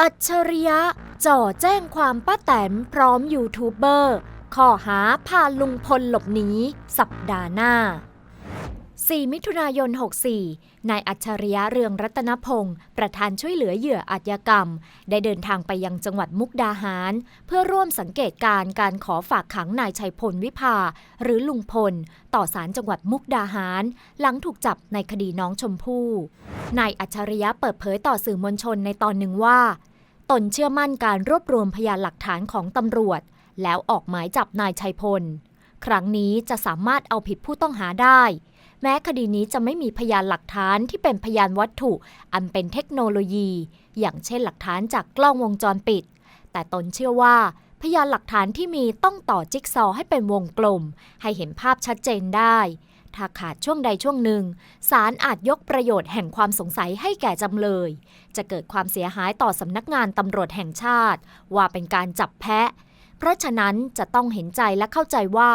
อัจฉริยะจ่อแจ้งความป้าแตนพร้อมยูทูบเบอร์ ข้อหาพาลุงพลหลบหนีสัปดาห์หน้า 4 มิถุนายน 64 นายอัจฉริยะเรืองรัตนพงศ์ประธานช่วยเหลือเหยื่ออาชญากรรม ได้เดินทางไปยังจังหวัดมุกดาหาร เพื่อร่วมสังเกตการณ์การขอฝากขังนายชัยพลวิภา หรือลุงพล ต่อศาลจังหวัดมุกดาหาร หลังถูกจับในคดีน้องชมพู่ นายอัจฉริยะเปิดเผยต่อสื่อมวลชนในตอนหนึ่งว่า ตนเชื่อมั่นการรวบรวมพยานหลักฐานของตำรวจ แล้วออกหมายจับนายชัยพล ครั้งนี้จะสามารถเอาผิดผู้ต้องหาได้ แม้คดีนี้จะไม่มีพยานหลักฐานที่เป็นพยานวัตถุ อันเป็นเทคโนโลยี อย่างเช่นหลักฐานจากกล้องวงจรปิด แต่ตนเชื่อว่า พยานหลักฐานที่มีต้องต่อจิ๊กซอให้เป็นวงกลม ให้เห็นภาพชัดเจนได้ถ้าขาดช่วงใดช่วงหนึ่งศาลอาจยกประโยชน์แห่งความสงสัยให้แก่จำเลย จะเกิดความเสียหายต่อสำนักงานตำรวจแห่งชาติ ว่าเป็นการจับแพะเพ ราะฉะนั้นจะต้องเห็นใจและเข้าใจว่า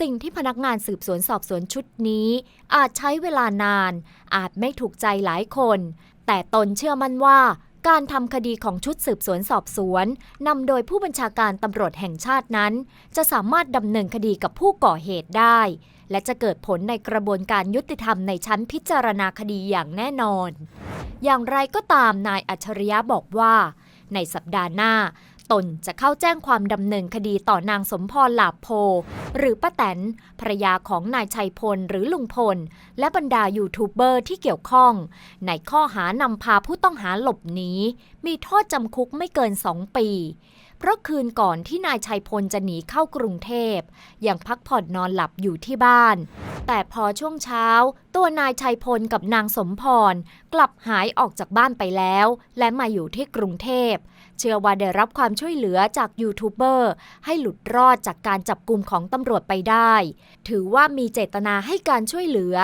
สิ่งที่พนักงานสืบสวนสอบสวนชุดนี้ อาจใช้เวลานาน อาจไม่ถูกใจหลายคน แต่ตนเชื่อมั่นว่าการทำคดีของชุดสืบสวนสอบสวนนำโดยผู้บัญชาการตำรวจแห่งชาตินั้น จะสามารถดำเนินคดีกับผู้ก่อเหตุได้ และจะเกิดผลในกระบวนการยุติธรรมในชั้นพิจารณาคดีอย่างแน่นอน อย่างไรก็ตามนายอัจฉริยะบอกว่า ในสัปดาห์หน้า ตนจะเข้าแจ้งความดำเนินคดีต่อนางสมพรหลาโพ หรือป้าแตนภรรยาของนายชัยพลหรือลุงพล และบรรดายูทูบเบอร์ที่เกี่ยวข้อง ในข้อหานำพาผู้ต้องหาหลบหนีมีโทษจำคุกไม่เกิน 2 ปีเพราะคืนก่อนที่นายชัยพลจะหนีเข้ากรุงเทพยังพักผ่อนนอนหลับอยู่ที่บ้าน แต่พอช่วงเช้า ตัวนายชัยพลกับนางสมพร กลับหายออกจากบ้านไปแล้ว และมาอยู่ที่กรุงเทพ เชื่อว่าได้รับความช่วยเหลือจากยูทูบเบอร์ให้หลุดรอดจากการจับกลุ่มของตำรวจไปได้ ถือว่ามีเจตนาให้การช่วยเหลือ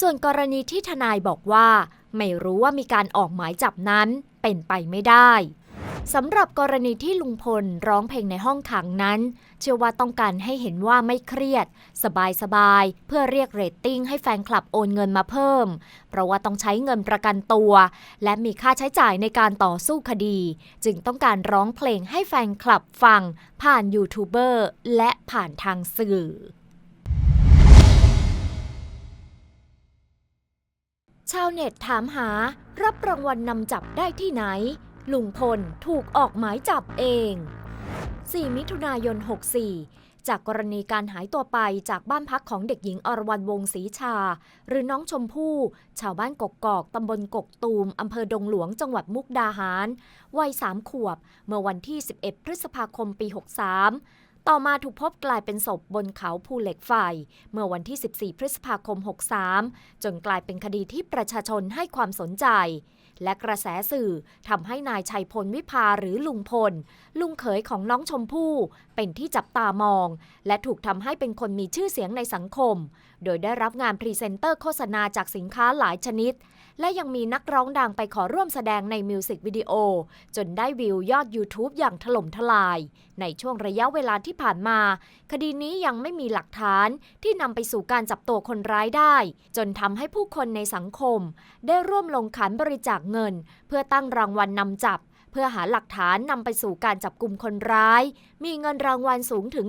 ส่วนกรณีที่ทนายบอกว่า ไม่รู้ว่ามีการออกหมายจับนั้นเป็นไปไม่ได้ สำหรับกรณีที่ลุงพลร้องเพลงในห้องขังนั้น เชื่อว่าต้องการให้เห็นว่าไม่เครียด สบายๆเพื่อเรียกเรตติ้งให้แฟนคลับโอนเงินมาเพิ่ม เพราะว่าต้องใช้เงินประกันตัว และมีค่าใช้จ่ายในการต่อสู้คดี จึงต้องการร้องเพลงให้แฟนคลับฟัง ผ่านยูทูบเบอร์และผ่านทางสื่อชาวเน็ตถามหา รับรางวัลนำจับได้ที่ไหน ลุงพลถูกออกหมายจับเอง 4 มิถุนายน 64 จากกรณีการหายตัวไปจากบ้านพักของเด็กหญิงอรวรรณวงศรีชา หรือน้องชมพู่ ชาวบ้านกกกอกตำบลกกตูมอำเภอดงหลวงจังหวัดมุกดาหาร วัย 3 ขวบ เมื่อวันที่ 11 พฤษภาคมปี 63ต่อมาถูกพบกลายเป็นศพบนเขาภูเหล็กไฟ เมื่อวันที่ 14 พฤษภาคม 63 จนกลายเป็นคดีที่ประชาชนให้ความสนใจ และกระแสสื่อทำให้นายชัยพลวิภาหรือลุงพล ลุงเขยของน้องชมพู่เป็นที่จับตามอง และถูกทำให้เป็นคนมีชื่อเสียงในสังคม โดยได้รับงานพรีเซนเตอร์โฆษณาจากสินค้าหลายชนิด และยังมีนักร้องดังไปขอร่วมแสดงในมิวสิกวิดีโอ จนได้วิวยอด YouTube อย่างถล่มทลาย ในช่วงระยะเวลาที่ผ่านมา คดีนี้ยังไม่มีหลักฐานที่นำไปสู่การจับตัวคนร้ายได้ จนทำให้ผู้คนในสังคม ได้ร่วมลงขันบริจาคเงิน เพื่อตั้งรางวัลนำจับ เพื่อหาหลักฐานนำไปสู่การจับกลุ่มคนร้าย มีเงินรางวัลสูงถึง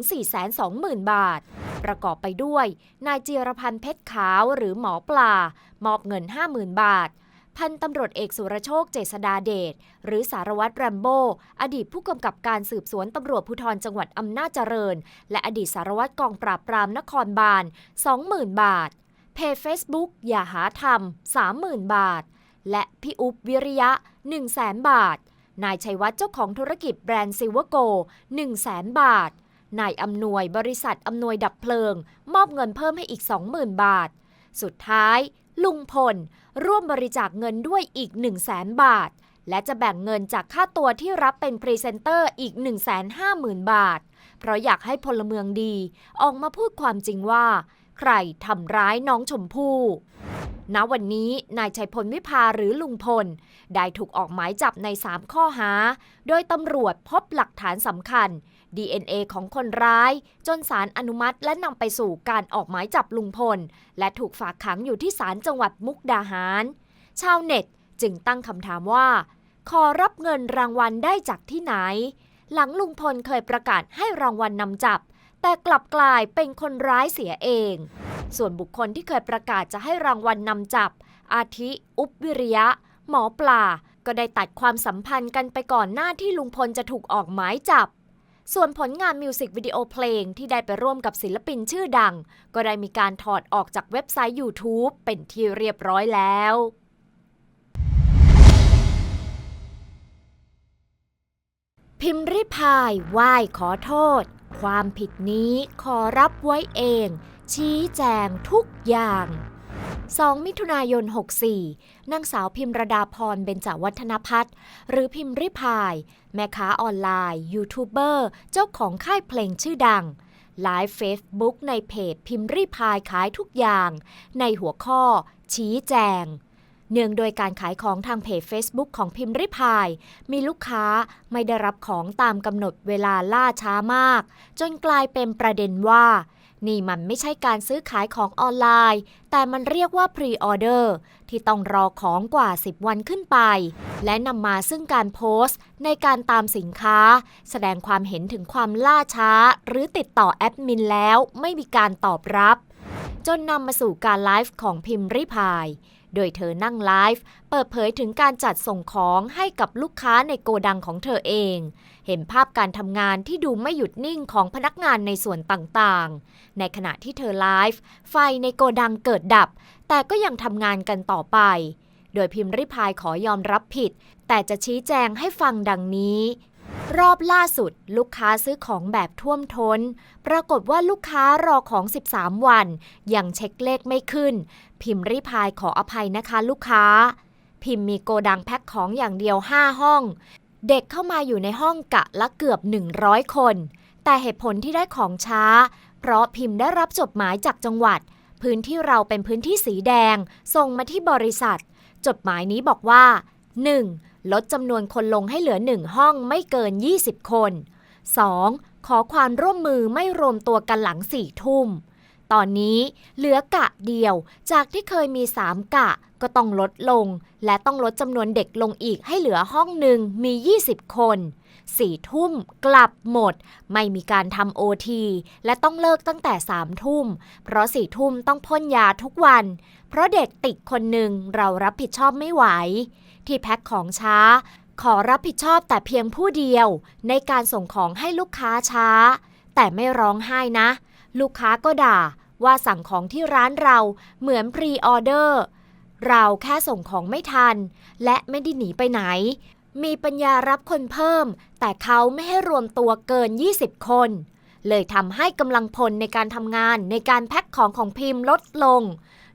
420,000 บาท ประกอบไปด้วย นายเจียรพันธ์เพชรขาวหรือหมอปลา มอบเงิน 50,000 บาทพันตำรวจเอกสุรโชคเจษดาเดช หรือสารวัตรแรมโบ้ อดีตผู้กำกับการสืบสวนตำรวจภูธรจังหวัดอำนาจเจริญ และอดีตสารวัตรกองปราบปรามนครบาล 20,000 บาท เพจ Facebook อย่าหาทำ30,000 บาท และพี่อุ๊บวิริยะ 100,000บาท นายชัยวัฒน์เจ้าของธุรกิจแบรนด์ซิลเวอร์โก100,000บาท นายอำนวยบริษัทอำนวยดับเพลิง มอบเงินเพิ่มให้อีก 20,000 บาท สุดท้าย ลุงพล ร่วมบริจาคเงินด้วยอีก 1 0 0 0 0 0 บาท และจะแบ่งเงินจากค่าตัวที่รับเป็นพรีเซนเตอร์อีก 150,000 บาท เพราะอยากให้พลเมืองดี ออกมาพูดความจริงว่า ใครทำร้ายน้องชมพู่ณวันนี้นายชัยพลวิภาหรือลุงพล ได้ถูกออกหมายจับใน 3 ข้อหา โดยตำรวจพบหลักฐานสำคัญ DNA ของคนร้าย จนสารอนุมัติและนำไปสู่การออกหมายจับลุงพล และถูกฝากขังอยู่ที่ศาลจังหวัดมุกดาหาร ชาวเน็ตจึงตั้งคำถามว่า ขอรับเงินรางวัลได้จากที่ไหน หลังลุงพลเคยประกาศให้รางวัลนำจับ แต่กลับกลายเป็นคนร้ายเสียเอง ส่วนบุคคลที่เคยประกาศจะให้รางวัลนำจับ อาทิอุบวิริยะ หมอปลา ก็ได้ตัดความสัมพันธ์กันไปก่อนหน้าที่ลุงพลจะถูกออกหมายจับส่วนผลงานมิวสิกวิดีโอเพลงที่ได้ไปร่วมกับศิลปินชื่อดัง ก็ได้มีการถอดออกจากเว็บไซต์ YouTube เป็นที่เรียบร้อยแล้ว พิมพ์ริพายไหว้ขอโทษ ความผิดนี้ขอรับไว้เอง ชี้แจงทุกอย่าง 2 มิถุนายน 64 นางสาวพิมรดาพรเบญจวัฒนพัฒน์หรือพิมพ์ริพาย แม่ค้าออนไลน์ ยูทูบเบอร์ เจ้าของค่ายเพลงชื่อดังไลฟ์เฟซบุ๊กในเพจพิมพ์ริพายขายทุกอย่าง ในหัวข้อ ชี้แจง เนื่องโดยการขายของทางเพจ Facebook ของพิมพ์ริพาย มีลูกค้าไม่ได้รับของตามกำหนดเวลาล่าช้ามาก จนกลายเป็นประเด็นว่า นี่มันไม่ใช่การซื้อขายของออนไลน์ แต่มันเรียกว่าพรีออเดอร์ที่ต้องรอของกว่า 10 วันขึ้นไป และนำมาซึ่งการโพสต์ ในการตามสินค้า แสดงความเห็นถึงความล่าช้า หรือติดต่อแอดมินแล้วไม่มีการตอบรับ จนนำมาสู่การไลฟ์ของพิมพ์ริพาย โดยเธอนั่งไลฟ์เปิดเผยถึงการจัดส่งของให้กับลูกค้าในโกดังของเธอเอง เห็นภาพการทำงานที่ดูไม่หยุดนิ่งของพนักงานในส่วนต่างๆ ในขณะที่เธอไลฟ์ไฟในโกดังเกิดดับ แต่ก็ยังทำงานกันต่อไป โดยพิมพ์ริพายขอยอมรับผิด แต่จะชี้แจงให้ฟังดังนี้ รอบล่าสุด ลูกค้าซื้อของแบบท่วมทน้น ปรากฏว่าลูกค้ารอของ 13 วัน ยังเช็คเลขไม่ขึ้น พิมพ์ริพายขออภัยนะคะลูกค้า พิมพ์มีโกดังแพ็คของอย่างเดียว 5 ห้อง เด็กเข้ามาอยู่ในห้องกะละเกือบ 100 คน แต่เหตุผลที่ได้ของช้า เพราะพิมพ์ได้รับจดหมายจากจังหวัด พื้นที่เราเป็นพื้นที่สีแดง ส่งมาที่บริษัท จดหมายนี้บอกว่า 1. ลดจำนวนคนลงให้เหลือ 1 ห้องไม่เกิน 20 คน 2. ขอความร่วมมือไม่รวมตัวกันหลังสี่ทุ่ม ตอนนี้เหลือกะเดียวจากที่เคยมี 3 กะก็ต้องลดลง และต้องลดจำนวนเด็กลงอีกให้เหลือห้องหนึ่งมี 20 คนสี่ทุ่มกลับหมด ไม่มีการทำโอทีและต้องเลิกตั้งแต่สามทุ่ม เพราะสี่ทุ่มต้องพ่นยาทุกวัน เพราะเด็กติดคนหนึ่งเรารับผิดชอบไม่ไหว ที่แพ็คของช้า ขอรับผิดชอบแต่เพียงผู้เดียว ในการส่งของให้ลูกค้าช้า แต่ไม่ร้องไห้นะ ลูกค้าก็ด่าว่าสั่งของที่ร้านเราเหมือนพรีออเดอร์เราแค่ส่งของไม่ทัน และไม่ได้หนีไปไหน มีปัญญารับคนเพิ่ม แต่เขาไม่ให้รวมตัวเกิน 20 คน เลยทำให้กำลังพลในการทำงานในการแพ็คของของพิมพ์ลดลง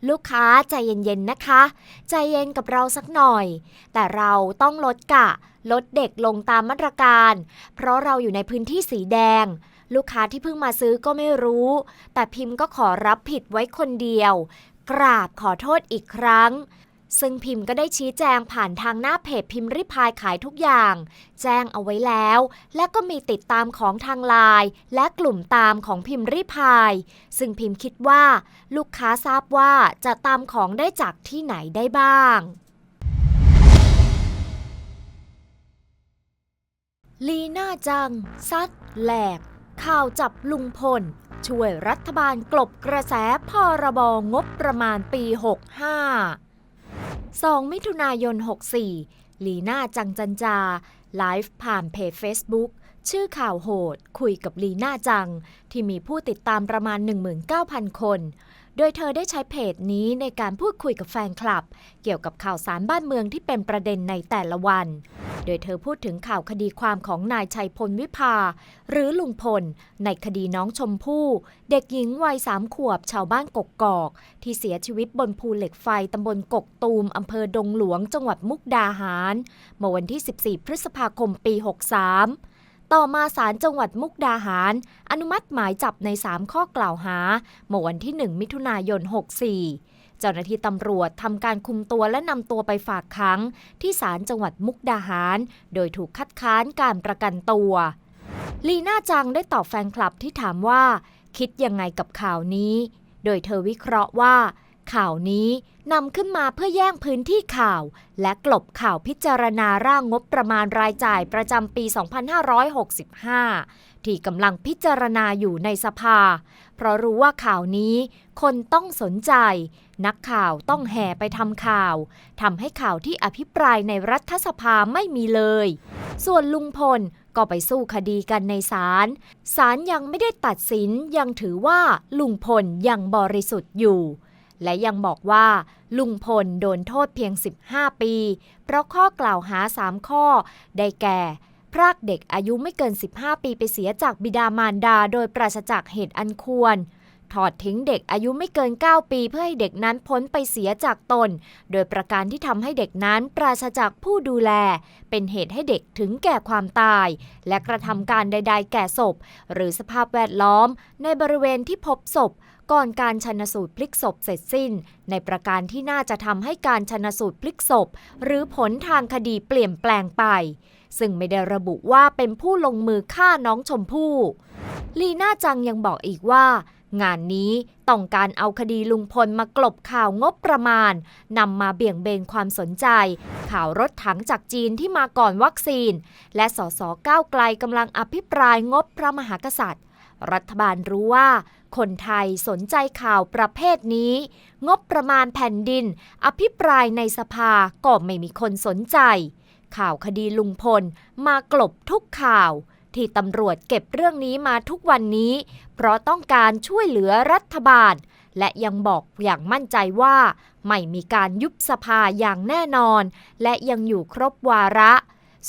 ลูกค้าใจเย็นๆนะคะ ใจเย็นกับเราสักหน่อย แต่เราต้องลดกะ ลดเด็กลงตามมาตรการ เพราะเราอยู่ในพื้นที่สีแดง ลูกค้าที่เพิ่งมาซื้อก็ไม่รู้ แต่พิมพ์ก็ขอรับผิดไว้คนเดียว กราบขอโทษอีกครั้ง ซึ่งพิมพ์ก็ได้ชี้แจงผ่านทางหน้าเพจพิมพ์ริพายขายทุกอย่าง แจ้งเอาไว้แล้ว และก็มีติดตามของทางไลน์และกลุ่มตามของพิมพ์ริพาย ซึ่งพิมพ์คิดว่า ลูกค้าทราบว่าจะตามของได้จากที่ไหนได้บ้างลีน่าจัง ซัดแหลก ข่าวจับลุงพล ช่วยรัฐบาลกลบกระแสพรบงบประมาณปี 65 2 มิถุนายน 64 ลีน่าจังจันจา ไลฟ์ผ่านเพจ Facebook ชื่อข่าวโหด คุยกับลีน่าจัง ที่มีผู้ติดตามประมาณ 19,000 คน โดยเธอได้ใช้เพจนี้ในการพูดคุยกับแฟนคลับ เกี่ยวกับข่าวสารบ้านเมืองที่เป็นประเด็นในแต่ละวัน โดยเธอพูดถึงข่าวคดีความของนายชัยพลวิภา หรือลุงพล ในคดีน้องชมพู่ เด็กหญิงวัยสามขวบชาวบ้านกกกอก ที่เสียชีวิตบนภูเหล็กไฟตำบลกกตูมอำเภอดงหลวงจังหวัดมุกดาหาร เมื่อวันที่ 14 พฤษภาคมปี 63 ต่อมาศาลจังหวัดมุกดาหาร อนุมัติหมายจับใน 3 ข้อกล่าวหาเมื่อวันที่ 1 มิถุนายน 64 เจ้าหน้าที่ตำรวจทำการคุมตัวและนำตัวไปฝากขัง ที่ศาลจังหวัดมุกดาหาร โดยถูกคัดค้านการประกันตัวลีน่าจังได้ตอบแฟนคลับที่ถามว่า คิดยังไงกับข่าวนี้ โดยเธอวิเคราะห์ว่า ข่าวนี้นำขึ้นมาเพื่อแย่งพื้นที่ข่าว และกลบข่าวพิจารณาร่างงบประมาณรายจ่ายประจำปี 2565 ที่กำลังพิจารณาอยู่ในสภา เพราะรู้ว่าข่าวนี้คนต้องสนใจ นักข่าวต้องแห่ไปทำข่าวทำให้ข่าวที่อภิปรายในรัฐสภาไม่มีเลย ส่วนลุงพลก็ไปสู้คดีกันในศาล ศาลยังไม่ได้ตัดสินยังถือว่าลุงพลยังบริสุทธิ์อยู่ และยังบอกว่า ลุงพลโดนโทษเพียง 15 ปี เพราะข้อกล่าวหา 3 ข้อ ได้แก่พรากเด็กอายุไม่เกิน 15 ปีไปเสียจากบิดามารดาโดยปราศจากเหตุอันควร ถอดทิ้งเด็กอายุไม่เกิน 9 ปีเพื่อให้เด็กนั้นพ้นไปเสียจากตน โดยประการที่ทำให้เด็กนั้นปราศจากผู้ดูแล เป็นเหตุให้เด็กถึงแก่ความตาย และกระทำการใด ๆ แก่ศพ หรือสภาพแวดล้อม ในบริเวณที่พบศพ ก่อนการชนสูตรพลิกศพเสร็จสิ้น ในประการที่น่าจะทำให้การชนสูตรพลิกศพ หรือผลทางคดีเปลี่ยนแปลงไป ซึ่งไม่ได้ระบุว่าเป็นผู้ลงมือฆ่าน้องชมพู่ ลีน่าจังยังบอกอีกว่า งานนี้ต้องการเอาคดีลุงพลมากลบข่าวงบประมาณนำมาเบี่ยงเบนความสนใจ ข่าวรถถังจากจีนที่มาก่อนวัคซีน และสสก้าวไกลกำลังอภิปรายงบพระมหากษัตริย์ รัฐบาลรู้ว่า คนไทยสนใจข่าวประเภทนี้ งบประมาณแผ่นดิน อภิปรายในสภาก็ไม่มีคนสนใจ ข่าวคดีลุงพลมากลบทุกข่าว ที่ตำรวจเก็บเรื่องนี้มาทุกวันนี้ เพราะต้องการช่วยเหลือรัฐบาล และยังบอกอย่างมั่นใจว่า ไม่มีการยุบสภาอย่างแน่นอน และยังอยู่ครบวาระ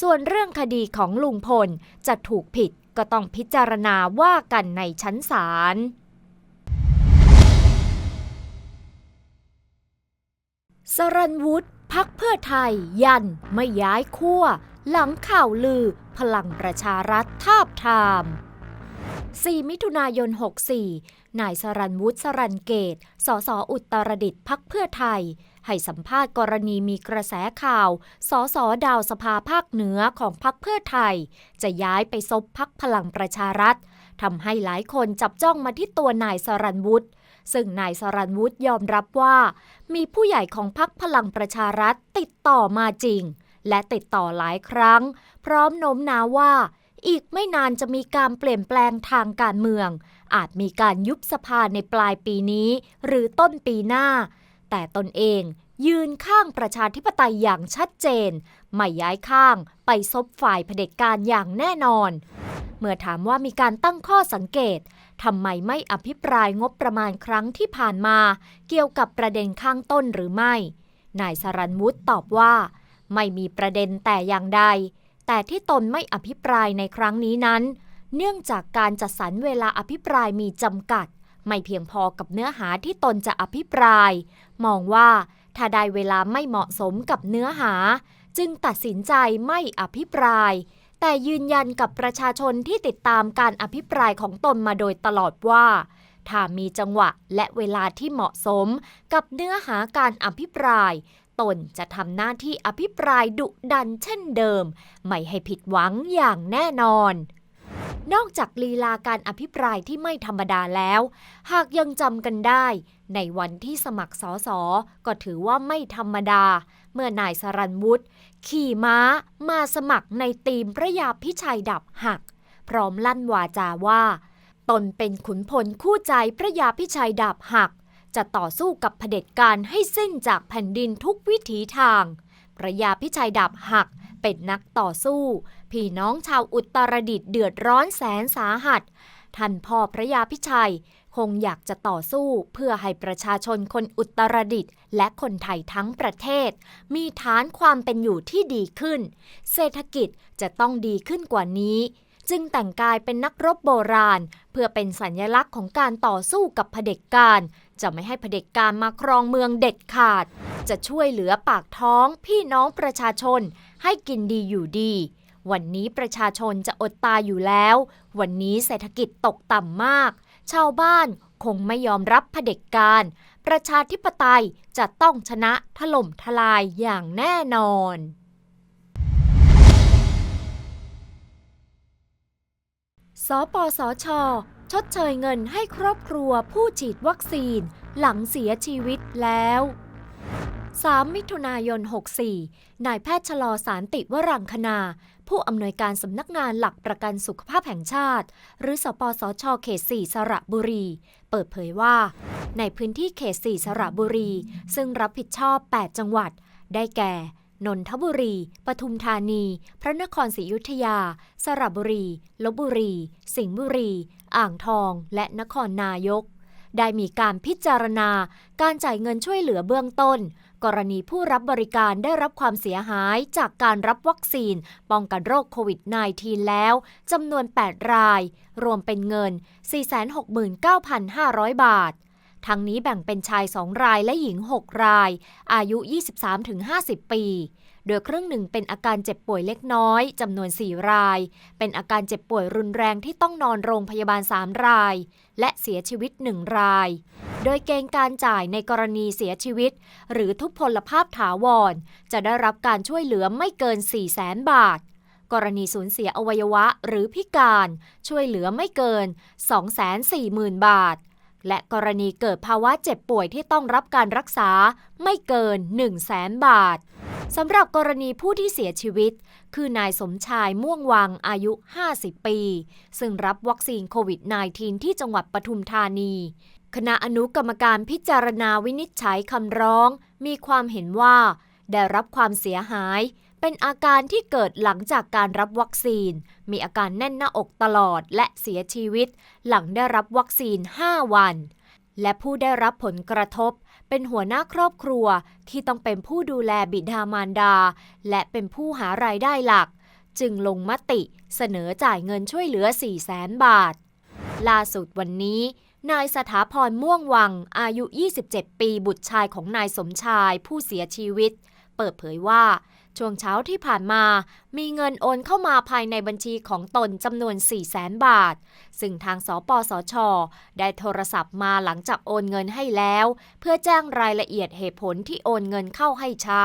ส่วนเรื่องคดีของลุงพลจะถูกผิด ก็ต้องพิจารณาว่ากันในชั้นศาลสรันวุฒิพักเพื่อไทย ยันไม่ย้ายขั้วหลังข่าวลือ พลังประชารัฐทาบทาม 4 มิถุนายน 64 นายสรันวุฒิสรันเกต สสอุตรดิตถ์พักเพื่อไทย ให้สัมภาษณ์กรณีมีกระแสข่าว สสดาวสภาภาคเหนือของพักเพื่อไทย จะย้ายไปซบพักพลังประชารัฐทำให้หลายคนจับจ้องมาที่ตัวนายสรันวุฒิซึ่งนายสรันวุฒิยอมรับว่า มีผู้ใหญ่ของพักพลังประชารัฐติดต่อมาจริง และติดต่อหลายครั้ง พร้อมโน้มน้าวว่า อีกไม่นานจะมีการเปลี่ยนแปลงทางการเมือง อาจมีการยุบสภาในปลายปีนี้ หรือต้นปีหน้า แต่ตนเองยืนข้างประชาธิปไตยอย่างชัดเจน ไม่ย้ายข้างไปซบฝ่ายเผด็จการอย่างแน่นอน เมื่อถามว่ามีการตั้งข้อสังเกตทำไมไม่อภิปรายงบประมาณครั้งที่ผ่านมา เกี่ยวกับประเด็นข้างต้นหรือไม่ นายสรันวุฒิตอบว่า ไม่มีประเด็นแต่อย่างใด แต่ที่ตนไม่อภิปรายในครั้งนี้นั้น เนื่องจากการจัดสรรเวลาอภิปรายมีจำกัด ไม่เพียงพอกับเนื้อหาที่ตนจะอภิปราย มองว่าถ้าได้เวลาไม่เหมาะสมกับเนื้อหา จึงตัดสินใจไม่อภิปราย แต่ยืนยันกับประชาชนที่ติดตามการอภิปรายของตนมาโดยตลอดว่าถ้ามีจังหวะและเวลาที่เหมาะสม กับเนื้อหาการอภิปราย ตนจะทำหน้าที่อภิปรายดุดันเช่นเดิม ไม่ให้ผิดหวังอย่างแน่นอน นอกจากลีลาการอภิปรายที่ไม่ธรรมดาแล้ว หากยังจำกันได้ ในวันที่สมัครสอสอก็ถือว่าไม่ธรรมดา เมื่อนายสรันวุฒิขี่ม้ามาสมัครในทีมพระยาพิชัยดับหัก พร้อมลั่นวาจาว่า ตนเป็นขุนพลคู่ใจพระยาพิชัยดาบหัก จะต่อสู้กับเผด็จการให้สิ้นจากแผ่นดินทุกวิถีทาง พระยาพิชัยดาบหัก เป็นนักต่อสู้ พี่น้องชาวอุตรดิตถเดือดร้อนแสนสาหัส ท่านพ่อพระยาพิชัย คงอยากจะต่อสู้เพื่อให้ประชาชนคนอุตรดิตถและคนไทยทั้งประเทศ มีฐานความเป็นอยู่ที่ดีขึ้น เศรษฐกิจจะต้องดีขึ้นกว่านี้จึงแต่งกายเป็นนักรบโบราณ เพื่อเป็นสัญลักษณ์ของการต่อสู้กับเผด็จการ จะไม่ให้เผด็จการมาครองเมืองเด็ดขาด จะช่วยเหลือปากท้องพี่น้องประชาชนให้กินดีอยู่ดี วันนี้ประชาชนจะอดตายอยู่แล้ว วันนี้เศรษฐกิจตกต่ำมาก ชาวบ้านคงไม่ยอมรับเผด็จการ ประชาธิปไตยจะต้องชนะถล่มทลายอย่างแน่นอนสปสช ชดเชยเงินให้ครอบครัวผู้ฉีดวัคซีนหลังเสียชีวิตแล้ว 3 มิถุนายน 64 นายแพทย์ชลอสารติวรังคณา ผู้อำนวยการสำนักงานหลักประกันสุขภาพแห่งชาติ หรือสปสชเขต 4 สระบุรี เปิดเผยว่า ในพื้นที่เขต 4 สระบุรี ซึ่งรับผิดชอบ 8 จังหวัด ได้แก่ นนทบุรี ปทุมธานี พระนครศรีอยุธยา สระบุรี ลบบุรี สิงห์บุรี อ่างทอง และนครนายก ได้มีการพิจารณา การจ่ายเงินช่วยเหลือเบื้องต้น กรณีผู้รับบริการได้รับความเสียหายจากการรับวัคซีน ป้องกันโรคโควิด -19 แล้วจำนวน 8 ราย รวมเป็นเงิน 469,500 บาท ทั้งนี้แบ่งเป็นชาย 2 รายและหญิง 6 ราย อายุ 23-50 ปี โดยครึ่งหนึ่งเป็นอาการเจ็บป่วยเล็กน้อยจำนวน 4 ราย เป็นอาการเจ็บป่วยรุนแรงที่ต้องนอนโรงพยาบาล 3 ราย และเสียชีวิต 1 ราย โดยเกณฑ์การจ่ายในกรณีเสียชีวิต หรือทุพพลภาพถาวร จะได้รับการช่วยเหลือไม่เกิน 4 0 0 0 0 0บาทกรณีสูญเสียอวัยวะหรือพิการ ช่วยเหลือไม่เกิน 240,000 บาท และกรณีเกิดภาวะเจ็บป่วยที่ต้องรับการรักษาไม่เกิน 1 0 0 0 0แบาทสำหรับกรณีผู้ที่เสียชีวิต คือนายสมชายม่วงวังอายุ 50 ปี ซึ่งรับวัคซีนโควิด -19 ที่จังหวัดปทุมธานี คณะอนุกรรมการพิจารณาวินิจฉัยคำร้อง มีความเห็นว่า ได้รับความเสียหาย เป็นอาการที่เกิดหลังจากการรับวัคซีน มีอาการแน่นหน้าอกตลอดและเสียชีวิต หลังได้รับวัคซีน 5 วัน และผู้ได้รับผลกระทบ เป็นหัวหน้าครอบครัวที่ต้องเป็นผู้ดูแลบิดามารดา และเป็นผู้หารายได้หลัก จึงลงมติเสนอจ่ายเงินช่วยเหลือ 4 0 0แสนบาท ล่าสุดวันนี้นายสถาพรม่วงวังอายุ 27 ปีบุตรชายของนายสมชายผู้เสียชีวิต เปิดเผยว่า ช่วงเช้าที่ผ่านมา มีเงินโอนเข้ามาภายในบัญชีของตนจำนวน 4 0 0แสนบาท ซึ่งทางสปสช ได้โทรศัพท์มาหลังจากโอนเงินให้แล้ว เพื่อแจ้งรายละเอียดเหตุผลที่โอนเงินเข้าให้ช้า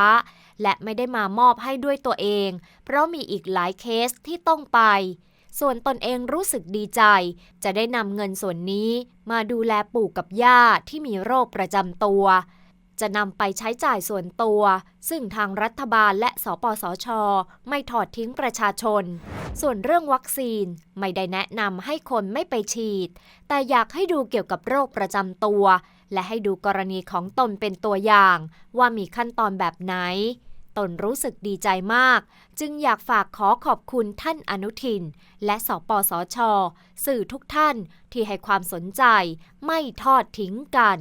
และไม่ได้มามอบให้ด้วยตัวเอง เพราะมีอีกหลายเคสที่ต้องไปส่วนตนเองรู้สึกดีใจ จะได้นำเงินส่วนนี้มาดูแลปู่กับย่าที่มีโรคประจำตัว จะนำไปใช้จ่ายส่วนตัว ซึ่งทางรัฐบาลและสปสช ไม่ถอดทิ้งประชาชน ส่วนเรื่องวัคซีนไม่ได้แนะนำให้คนไม่ไปฉีด แต่อยากให้ดูเกี่ยวกับโรคประจำตัว และให้ดูกรณีของตนเป็นตัวอย่าง ว่ามีขั้นตอนแบบไหน ตนรู้สึกดีใจมาก จึงอยากฝากขอขอบคุณท่านอนุทิน และสปสช สื่อทุกท่านที่ให้ความสนใจไม่ทอดทิ้งกัน